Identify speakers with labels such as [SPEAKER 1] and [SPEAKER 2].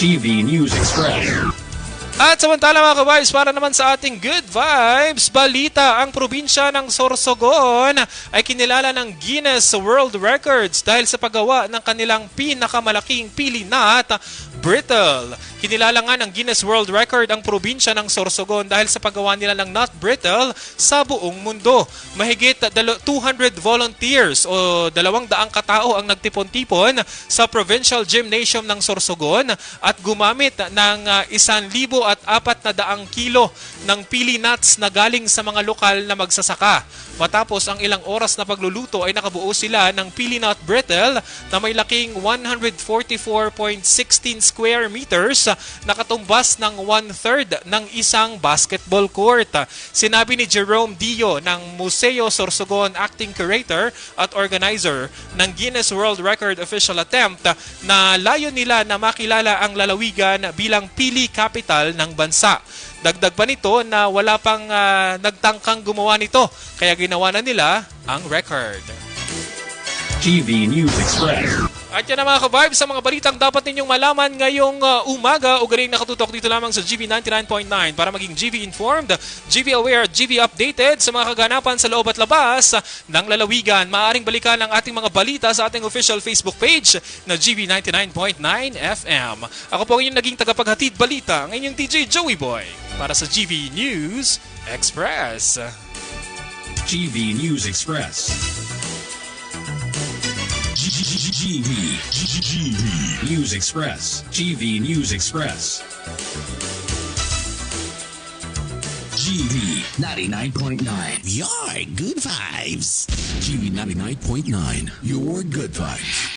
[SPEAKER 1] GV News Express.
[SPEAKER 2] At samantala mga kabayos, para naman sa ating good vibes, balita ang probinsya ng Sorsogon ay kinilala ng Guinness World Records dahil sa paggawa ng kanilang pinakamalaking pili nut, brittle. Kinilala ng Guinness World Record ang probinsya ng Sorsogon dahil sa paggawa nila ng nut brittle sa buong mundo. Mahigit dalo- 200 volunteers o dalawang daang katao ang nagtipon-tipon sa Provincial Gymnasium ng Sorsogon at gumamit ng uh, isan libo at apat na daang kilo ng pili nuts na galing sa mga lokal na magsasaka. Matapos ang ilang oras na pagluluto ay nakabuo sila ng pili nut brittle na may laking 144.16 square meters na katumbas ng one-third ng isang basketball court. Sinabi ni Jerome Dio ng Museo Sorsogon Acting Curator at Organizer ng Guinness World Record official attempt na layo nila na makilala ang lalawigan bilang pili capital ng bansa. Dagdag pa nito na wala pang ah, nagtangkang gumawa nito kaya ginawa na nila ang record.
[SPEAKER 1] GV News Express.
[SPEAKER 2] At yan ang mga ka-vibes sa mga balitang dapat ninyong malaman ngayong uh, umaga o galing nakatutok dito lamang sa GV 99.9 para maging GV informed, GV aware, GV updated sa mga kaganapan sa loob at labas ng lalawigan. Maaring balikan ang ating mga balita sa ating official Facebook page na GV 99.9 FM. Ako po inyong naging tagapaghatid balita, ang inyong DJ Joey Boy para sa GV News Express.
[SPEAKER 1] GV News Express. GV GV News Express. GV News Express. GV 99.9.
[SPEAKER 3] Your good vibes.
[SPEAKER 1] GV 99.9. Your good vibes.